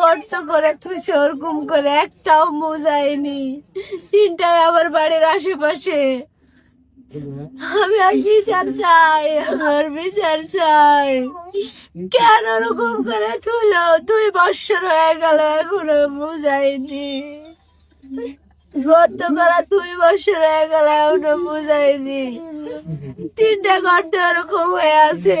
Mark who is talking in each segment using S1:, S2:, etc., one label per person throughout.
S1: গর্ত করে থুইছে, ওরকম করে একটাও মোজায়নি। তিনটায় আমার বাড়ির আশেপাশে। আমি আর বিচার চাই, আমার বিচার চাই। কেন ওরকম করে তুলো দুই বছর হয়ে গেল, এখনও বুঝাইনি গর্ত করা দুই বছর হয়ে গেল, এখনও বুঝাইনি তিনটা গর্ত ওরকম হয়ে আছে।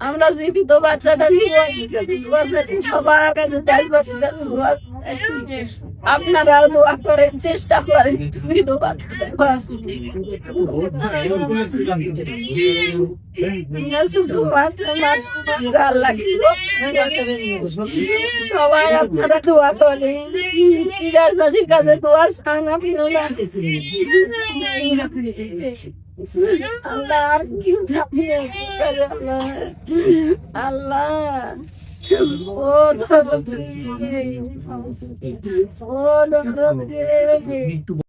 S1: আমরা জীবিত বাচ্চাটা। সবার কাছে কাছে দোয়া করেন, চেষ্টা করেন তো বাচ্চাটা সবাই আপনারা দোয়া কাছে দোয়া আপনারা আল্লাহ আর কেউ নেই, আল্লাহ ও